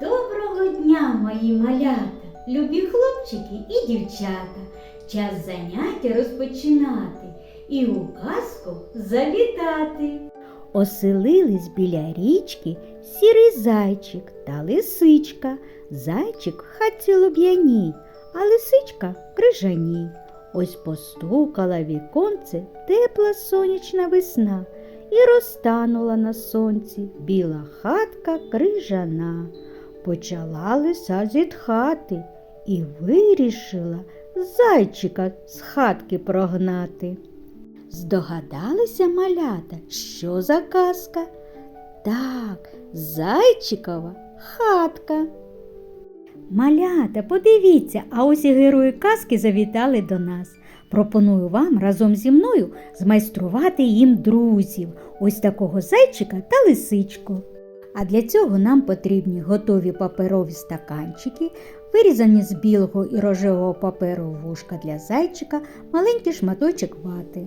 Доброго дня, мої малята, любі хлопчики і дівчата. Час заняття розпочинати і у казку завітати. Оселились біля річки сірий зайчик та лисичка. Зайчик в хатці луб'яній, а лисичка крижаній. Ось постукала віконце тепла сонячна весна і розтанула на сонці біла хатка крижана. Почала лиса зітхати і вирішила зайчика з хатки прогнати. Здогадалися малята, що за казка? Так, зайчикова хатка. Малята, подивіться, а ось і герої казки завітали до нас. Пропоную вам разом зі мною змайструвати їм друзів, ось такого зайчика та лисичку. А для цього нам потрібні готові паперові стаканчики, вирізані з білого і рожевого паперу вушка для зайчика, маленький шматочок вати.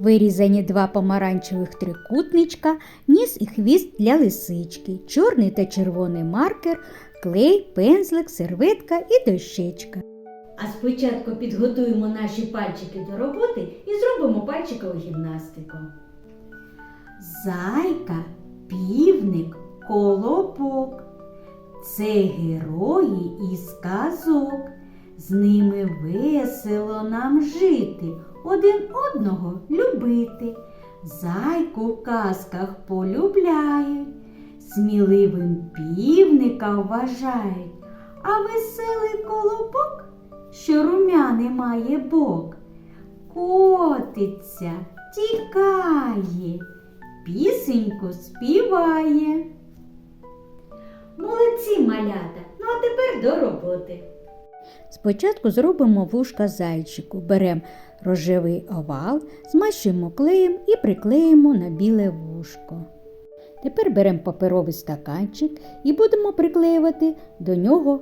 Вирізані два помаранчевих трикутничка, ніс і хвіст для лисички, чорний та червоний маркер, клей, пензлик, серветка і дощечка. А спочатку підготуємо наші пальчики до роботи і зробимо пальчикову гімнастику. Зайка, півник, колобок. Це герої із казок. З ними весело нам жити, один одного любити. Зайку в казках полюбляють, сміливим півника вважають, а веселий колобок, що румяний має бок, котиться, тікає, пісеньку співає. Молодці малята, ну а тепер до роботи. Спочатку зробимо вушка зайчику, беремо рожевий овал, змащуємо клеєм і приклеїмо на біле вушко. Тепер беремо паперовий стаканчик і будемо приклеювати до нього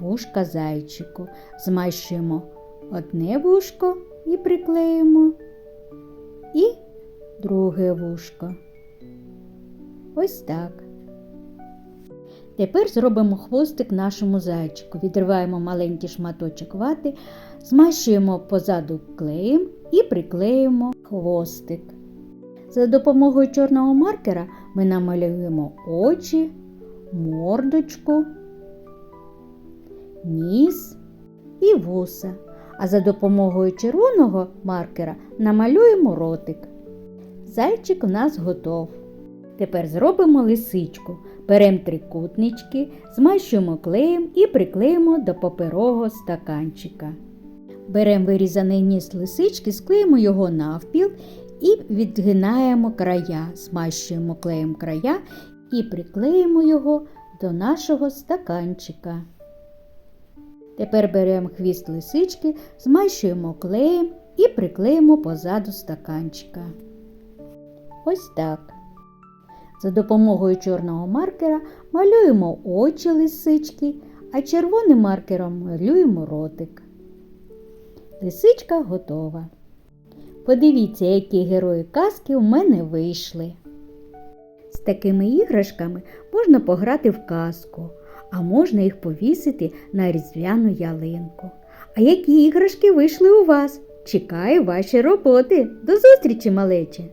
вушка зайчику. Змащуємо одне вушко і приклеїмо, і друге вушко. Ось так. Тепер зробимо хвостик нашому зайчику. Відриваємо маленький шматочок вати, змащуємо позаду клеєм і приклеїмо хвостик. За допомогою чорного маркера ми намалюємо очі, мордочку, ніс і вуса. А за допомогою червоного маркера намалюємо ротик. Зайчик у нас готов. Тепер зробимо лисичку. Беремо трикутнички, змащуємо клеєм і приклеїмо до паперового стаканчика. Беремо вирізаний ніс лисички, склеїмо його навпіл і відгинаємо края, змащуємо клеєм края і приклеїмо його до нашого стаканчика. Тепер беремо хвіст лисички, змащуємо клеєм і приклеїмо позаду стаканчика. Ось так. За допомогою чорного маркера малюємо очі лисички, а червоним маркером малюємо ротик. Лисичка готова. Подивіться, які герої казки у мене вийшли. З такими іграшками можна пограти в казку, а можна їх повісити на різдвяну ялинку. А які іграшки вийшли у вас? Чекаю ваші роботи. До зустрічі, малечі!